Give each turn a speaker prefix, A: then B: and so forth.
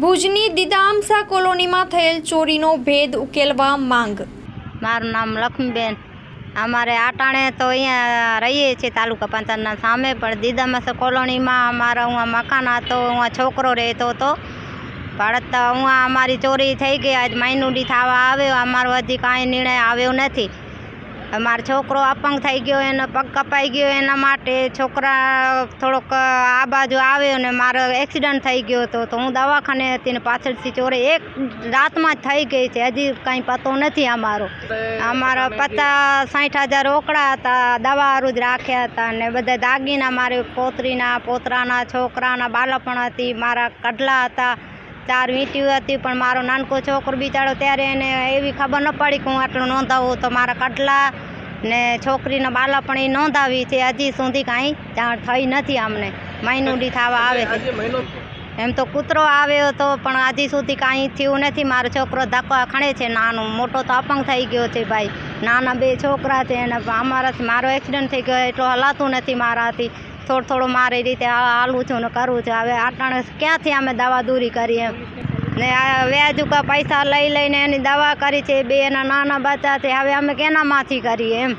A: ભુજની દિદામસા કોલોનીમાં થયેલ ચોરીનો ભેદ ઉકેલવા માંગ.
B: મારું નામ લક્ષ્મીબેન અમારે આટાણે તો અહીંયા રહીએ છીએ તાલુકા પંચાયતના સામે, પણ દીદામસા કોલોનીમાં અમારા હું મકાન હતો હું છોકરો રહેતો હતો પણ હું અમારી ચોરી થઈ ગઈ, આજ માઇનુડી થવા આવ્યો, અમારો હજી કાંઈ નિર્ણય આવ્યો નથી. મારો છોકરો અપંગ થઈ ગયો, એનો પગ કપાઈ ગયો એના માટે. છોકરા થોડોક આ બાજુ આવ્યો ને મારો એક્સિડન્ટ થઈ ગયો હતો. તો હું દવાખાને હતી ને પાછળથી ચોરે એક રાતમાં જ થઈ ગઈ છે. હજી કાંઈ પતો નથી અમારો. અમારા પચાસ સાઠ હજાર રોકડા હતા દવારું જ રાખ્યા હતા ને બધા દાગીના મારી પોતરીના, પોતરાના, છોકરાના બાળપણ હતી, મારા કડલા હતા. ચાર વીંટ્યું હતી પણ મારો નાનકો છોકરો બિચારો ત્યારે એને એવી ખબર ન પડી કે હું આટલું નોંધાવું તો મારા કટલા ને છોકરીના બાળપણ એ નોંધાવી છે હજી સુધી કાંઈ જાણ થઈ નથી અમને માઇનુડી થવા આવે છે. એમ તો કૂતરો આવ્યો હતો પણ હજી સુધી કાંઈ થયું નથી. મારો છોકરો ધક્કો ખણે છે. નાનો, મોટો તો અપંગ થઈ ગયો છે ભાઈ. નાના બે છોકરા છે અને અમારાથી મારો એક્સિડન્ટ થઈ ગયો. એટલો હલાતું નથી મારાથી. થોડું થોડું મારી રીતે હાલું છું ને કરું છું. હવે આટાણે ક્યાંથી અમે દવા દૂરી કરીએ એમ? ને વ્યાજુકા પૈસા લઈ લઈને એની દવા કરી છે. બે એના નાના બચ્ચા છે. હવે અમે કેનામાંથી કરીએ એમ?